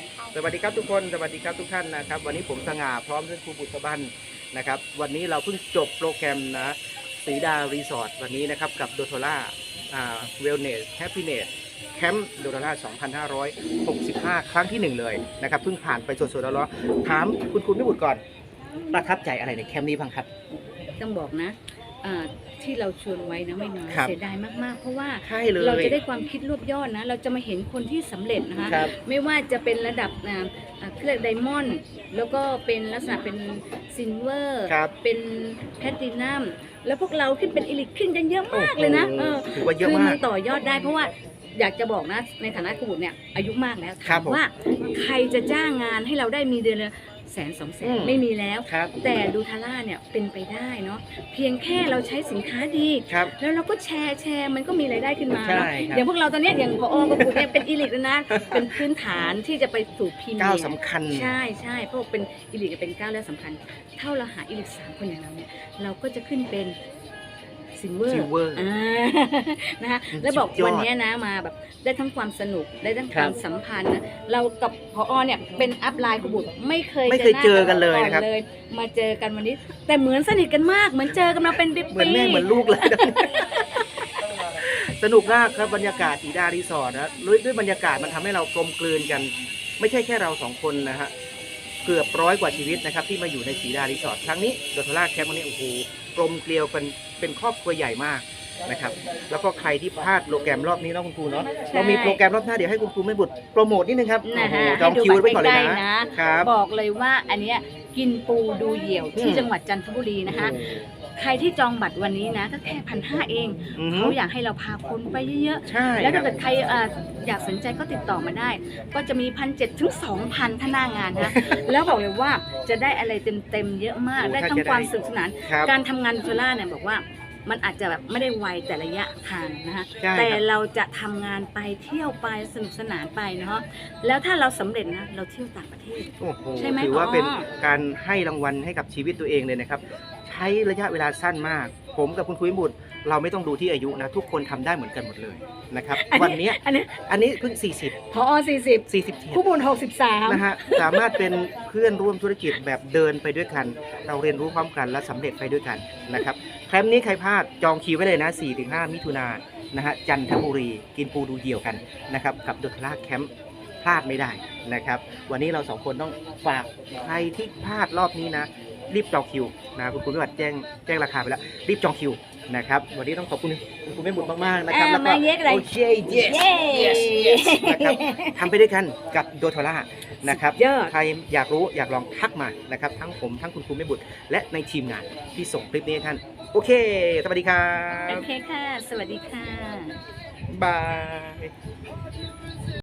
นเท่าสวัสดีครับทุกคนสวัสดีครับทุกท่านนะครับ วันนี้ผมสง่าพร้อมด้วยครูบุตรบันนะครับ วันนี้เราเพิ่งจบโปรแกรมนะสีดารีสอร์ทวันนี้นะครับกับโดโทล่าอ่าเวลเนสแฮปปี้เนสแคมป์โดโทล่า2565 ครั้งที่หนึ่งเลยนะครับเพิ่งผ่านไปสดๆร้อนๆถามคุณคุณพิบุตรก่อนประทับใจอะไรในแคมป์นี้บ้างครับ ต้องบอกนะ อ่าที่เราชวนไว้นะไม่น้อยครับเสียดายมากๆ เพราะว่าใช่เลยเราจะได้ความคิดรวบยอดนะ เราจะมาเห็นคนที่สำเร็จนะคะ ครับไม่ว่าจะเป็นระดับอ่าอ่าเครื่องไดมอนด์แล้วก็เป็นลักษณะเป็นซิลเวอร์ครับ เป็นแพลตินัมแล้วพวกเราขึ้นเป็นอิลิกขึ้นกันเยอะมากเลยนะโอ้เอโหอถือว่าเยอะคือมามัก นต่อยอดได้เพราะว่าอยากจะบอกนะในฐานะครูบุตรเนี่ยอายุมากแล้วครัถาบมผมว่าใครจะจ้างงานให้เราได้มีเดือนละ แสนสองแสอืนมไม่มีแล้ว ครับแต่ดูทาร่าเนี่ยเป็นไปได้เนาะเพียงแค่เราใช้สินค้าดี ครับ แล้วเราก็แชร์แชร์มันก็มีรายได้ขึ้นมาใช่เนาะครับ อย่างพวกเราตอนเนี้ยอย่างพอกับครูเนี่ยเป็นอีลิทแล้วนะ เป็นพื้นฐานที่จะไปสู่พรีเมียร์ก้าวสำคัญ ใช่ใช่เพราะว่าเป็นอีลิทเป็นก้าวแรกสำคัญ เท่าเราหาอีลิทสามคนอย่างเราเนี่ยเราก็จะขึ้นเป็น ซิลเวอร์ Silver อ่านะคะอืมแล้วบอกสุดยอดวันเนี้ยนะมาแบบได้ทั้งความสนุกได้ทั้งคครับวามสัมพันธ์นะเรากับพอเนี่ยเป็นอัพไลน์ขบุตรไม่เคยไม่เคยเจอกันเลยหานะครับก่อเลย มาเจอกันวันนี้ แต่เหมือนสนิทกันมาก เหมือนเจอกันมาเป็นปีๆ เหมือนแม่เหมือนลูกเลย สนุกมากครับบรรยากาศสีดารีสอร์ทนะด้วยด้วยบรรยากาศมันทำให้เรากลมกลืนกัน ไม่ใช่แค่เราสองคนนะฮะเกือบร้อยกว่าชีวิตนะครับที่มาอยู่ในสีดารีสอร์ทครั้งนี้โดทล่าแคมป์วันนี้โอ้โห กลมเกลียวเป็นเป็นครอบครัวใหญ่มากนะครับ แล้วก็ใครที่พลาดโปรแกรมรอบนี้เนาะคุณครูเนาะเรามีโปรแกรมรอบหน้าเดี๋ยวให้คุณครูไม่บุตรโปรโมทนิดนึงครับนะโอ้ฮะโหจองคิวไว้ก่อนเลยให้ดูแบบใกล้ๆนะนะ ครับ บอกเลยว่าอันเนี้ยกินปูดูเหยี่ยวที่อืมจังหวัดจันทบุรีนะคะโอ้โห ใครที่จองบัตรวันนี้นะก็แค่พันห้าเองอือฮึ เขาอยากให้เราพาคนไปเยอะใช่ๆ แล้วครัถ้าบเกิดใครเอ่ออยากสนใจก็ติดต่อมาได้ ก็จะมีพันเจ็ดถึงสองพันท่าหน้างานนะ แล้วบอกเลยว่าจะได้อะไรเต็มๆเยอะมากโอ้ได้ถ้าทั้งจะได้ความสนุกสนาน ครับ การทำงานโซล่าเนี่ยบอกว่า มันอาจจะแบบไม่ได้ไวแต่ระยะทางนะคะใช่แต่ครับเราจะทำงานไปเที่ยวไปสนุกสนานไปเนาะแล้วถ้าเราสำเร็จนะเราเที่ยวต่างประเทศ โอ้โหใช่ไหมถือว่าผอเป็นการให้รางวัลให้กับชีวิตตัวเองเลยนะครับ ใช้ระยะเวลาสั้นมาก ผมกับคุณคุยบุตร เราไม่ต้องดูที่อายุนะ ทุกคนทำได้เหมือนกันหมดเลยนะครับ วันเนี้ยอันนี้อันนี้เพิ่ง 40 พอสี่สิบ47ผู้บุญหกสิบสาม นะฮะ สามารถเป็นเพื่อนร่วมธุรกิจแบบเดินไปด้วยกัน เราเรียนรู้พร้อมกันและสำเร็จไปด้วยกันนะครับ แคมป์นี้ใครพลาดจองคิวไว้เลยนะ 4-5 มิถุนายนนะฮะจันทบุรีกินปูดูเดี่ยวกันนะครับกับด t ลาแคมป์พลาดไม่ได้นะครับ วันนี้เราสองคนต้องฝากใครที่พลาดรอบนี้นะ รีบจองคิวนะคุณคุณวิวัฒน์แจ้งแจ้งราคาไปแล้ว รีบจองคิวนะครับวันนี้ต้องขอบคุณคุณคุณแม่บุตรมากๆนะครับอ่าแล้วก็มาเย็กอะไรโอเค yes เย้ yes yes นะครับทำไปด้วยกันกับโดโทล่านะครับ สุดยอด ใครอยากรู้อยากลองทักมานะครับ ทั้งผมทั้งคุณครูแม่บุตร และในทีมงานที่ส่งคลิปนี้ให้ท่าน โอเค สวัสดีครัโอบเคค่ะ สวัสดีค่ะ บาย